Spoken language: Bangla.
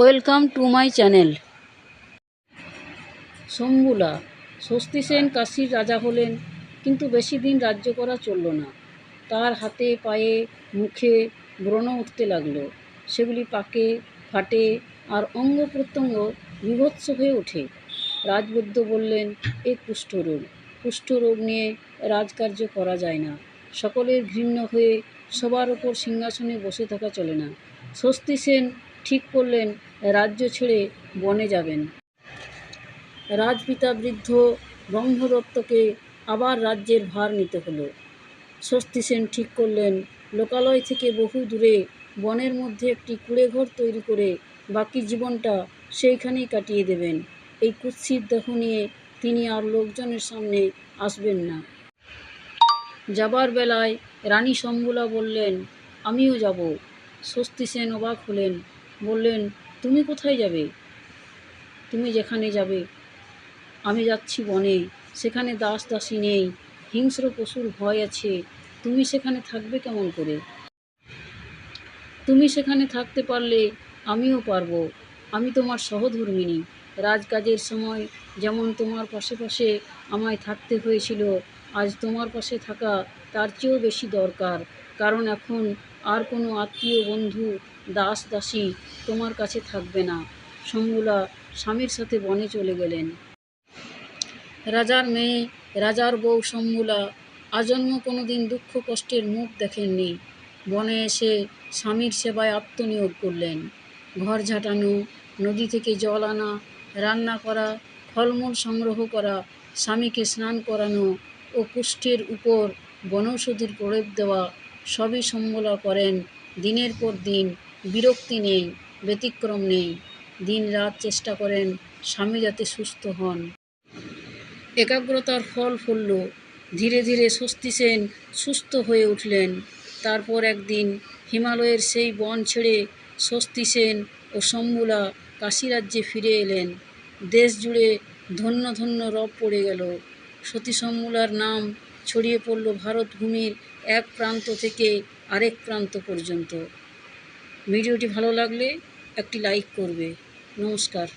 Welcome to my channel. শম্ভুলা, Swasti Sen কাশীর রাজা হলেন, কিন্তু বেশি দিন রাজ্য করা চলল না। তার হাতে পায়ে, মুখে ব্রণ উঠতে লাগল। সেগুলি পাকে, ফাটে আর অঙ্গ প্রত্যঙ্গ বিভৎস হয়ে ওঠে। রাজবৈদ্য বললেন, এ কুষ্ঠরোগ কুষ্ঠরোগ নিয়ে রাজকার্য করা যায় না। সকলের ঘৃণ্য হয়ে সবার ওপর সিংহাসনে বসে থাকা চলে না। স্বস্তি সেন ঠিক করলেন, রাজ্য ছেড়ে বনে যাবেন। রাজপিতা বৃদ্ধ ব্রহ্মদত্তকে আবার রাজ্যের ভার নিতে হলো। স্বস্তি সেন ঠিক করলেন, লোকালয় থেকে বহু দূরে বনের মধ্যে একটি কুড়েঘর তৈরি করে বাকি জীবনটা সেইখানেই কাটিয়ে দেবেন। এই কুৎসিত দেহ নিয়ে তিনি আর লোকজনের সামনে আসবেন না। যাবার বেলায় রানী শম্ভুলা বললেন, আমিও যাব। স্বস্তি সেন অবাক হলেন বললেন, তুমি কোথায় যাবে? তুমি যেখানে যাবে, আমি যাচ্ছি বনে। সেখানে দাস দাসী নেই, হিংস্র পশুর ভয় আছে। তুমি সেখানে থাকবে কেমন করে? তুমি সেখানে থাকতে পারলে আমিও পারব। আমি তোমার সহধর্মিণী। রাজকাজের সময় যেমন তোমার পাশে পাশে আমায় থাকতে হয়েছিল, আজ তোমার পাশে থাকা তার চেয়েও বেশি দরকার। কারণ এখন আর কোনো আত্মীয় বন্ধু দাস দাসী তোমার কাছে থাকবে না। শম্ভুলা স্বামীর সাথে বনে চলে গেলেন। রাজার মেয়ে, রাজার বউ শম্ভুলা আজন্ম কোনো দিন দুঃখ কষ্টের মুখ দেখেননি। বনে এসে স্বামীর সেবায় আত্মনিয়োগ করলেন। ঘর ঝাঁটানো, নদী থেকে জল আনা, রান্না করা, ফলমূল সংগ্রহ করা, স্বামীকে স্নান করানো ও কুষ্ঠের উপর বনৌষধির প্রয়োগ দেওয়া সবই সম্বলা করেন। দিনের পর দিন বিরক্তি নেই, ব্যতিক্রম নেই। দিন রাত চেষ্টা করেন স্বামী যাতে সুস্থ হন। একাগ্রতার ফল ফলল। ধীরে ধীরে স্বস্তি সেন সুস্থ হয়ে উঠলেন। তারপর একদিন হিমালয়ের সেই বন ছেড়ে স্বস্তি সেন ও শম্ভুলা কাশীরাজ্যে ফিরে এলেন। দেশ জুড়ে ধন্য ধন্য রব পড়ে গেল। সতী শম্ভুলার নাম ছড়িয়ে পড়ল ভারত ভূমির এক প্রান্ত থেকে আরেক প্রান্ত পর্যন্ত। ভিডিওটি ভালো লাগলে একটি লাইক করবে। নমস্কার।